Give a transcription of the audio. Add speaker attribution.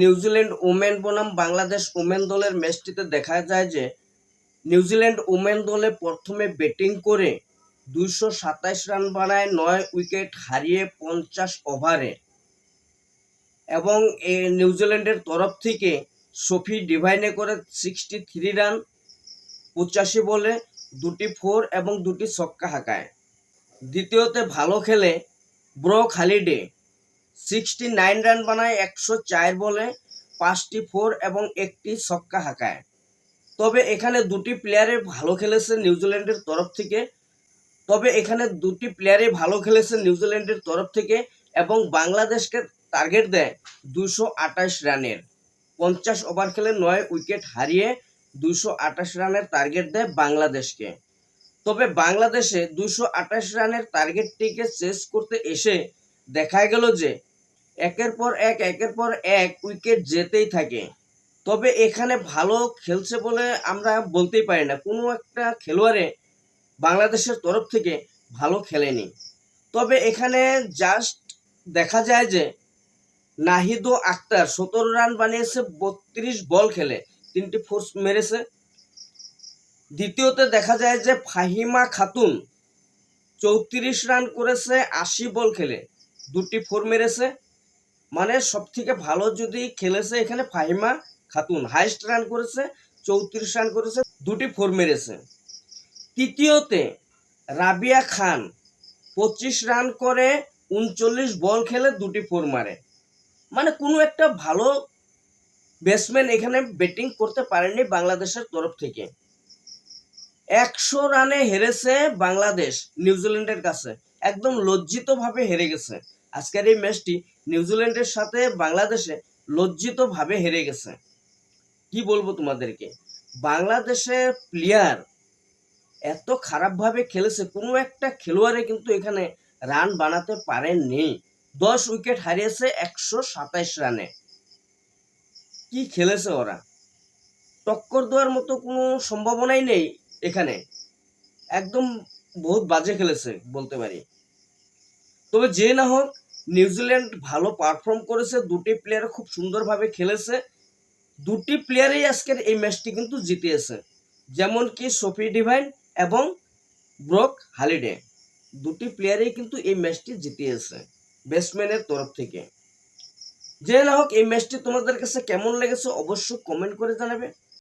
Speaker 1: New Zealand women বনাম Bangladesh women দলের ম্যাচটিতে দেখা যায় যে নিউজিল্যান্ড ওমেন দলে প্রথমে ব্যাটিং করে দুইশো সাতাইশ রান বানায় নয় উইকেট হারিয়ে পঞ্চাশ ওভারে। এবং নিউজিল্যান্ডের তরফ থেকে সফি ডিভাইনে করে সিক্সটি থ্রি রান, পঁচাশি বলে দুটি ফোর এবং দুটি ছক্কা হাঁকায়। দ্বিতীয়তে ভালো খেলে Brooke Halliday sixty nine run বানায়, একশো চার বলে, পাঁচটি ফোর এবং একটি ছক্কা হাঁকায়। তবে এখানে দুটি প্লেয়ারে ভালো খেলেছে নিউজিল্যান্ডের তরফ থেকে। তবে এখানে দুটি প্লেয়ারে ভালো খেলেছে নিউজিল্যান্ডের তরফ থেকে এবং বাংলাদেশকে টার্গেট দেয় দুশো আঠাশ রানের। পঞ্চাশ ওভার খেলে নয় উইকেট হারিয়ে দুশো আঠাশ রানের টার্গেট দেয় বাংলাদেশকে। তবে বাংলাদেশে দুশো আঠাশ রানের টার্গেটটিকে শেষ করতে এসে দেখা গেল যে একের পর এক, একের পর এক উইকেট যেতেই থাকে। তবে এখানে ভালো খেলছে বলে আমরা বলতেই পারি না। কোনো একটা খেলোয়াড়ে বাংলাদেশের তরফ থেকে ভালো খেলেনি। তবে এখানে জাস্ট দেখা যায় যে নাহিদো আক্তার সতেরো রান বানিয়েছে, বত্রিশ বল খেলে, তিনটি ফোর্স মেরেছে। দ্বিতীয়তে দেখা যায় যে ফাহিমা খাতুন চৌত্রিশ রান করেছে, আশি বল খেলে, দুটি ফোর মেরেছে। মানে সব থেকে ভালো যদি খেলেছে এখানে ফাহিমা খাতুন। হাইস্ট রান করেছে, চৌত্রিশ রান করেছে, দুটি ফোর মেরেছে। তৃতীয়তে রাবিয়া খান, পঁচিশ রান করে, উনচল্লিশ বল খেলে দুটি ফোর মারে। মানে কোনো একটা ভালো ব্যাটসম্যান এখানে ব্যাটিং করতে পারেনি বাংলাদেশের তরফ থেকে। একশো রানে হেরেছে বাংলাদেশ, নিউজিল্যান্ডের কাছে। একদম লজ্জিতভাবে হেরে গেছে। আজকের এই ম্যাচটি নিউজিল্যান্ডের সাথে বাংলাদেশে লজ্জিতভাবে হেরে গেছে। কি বলব তোমাদেরকে? বাংলাদেশের প্লেয়ার এত খারাপভাবে খেলেছে, কোনো একটা খেলোয়াড়ে কিন্তু এখানে রান বানাতে পারেননি। দশ উইকেট হারিয়েছে একশো সাতাইশ রানে কি খেলেছে ওরা? টক্কর দেওয়ার মতো কোনো সম্ভাবনাই নেই এখানে। একদম বহুত বাজে খেলেছে বলতে পারি। তবে যে না হোক নিউজিল্যান্ড ভালো পারফর্ম করেছে, দুটি প্লেয়ার খুব সুন্দরভাবে খেলেছে। দুটি প্লেয়ারই আজকের এই ম্যাচটি কিন্তু জিতিয়েছে। যেমন কি সফি ডিভাইন এবং ব্রক হালিডে দুটি প্লেয়ারই কিন্তু এই ম্যাচটি জিতিয়েছে ব্যাটসম্যানের তরফ থেকে। যে না হোক এই ম্যাচটি তোমাদের কাছে কেমন লেগেছে, অবশ্যই কমেন্ট করে জানাবে।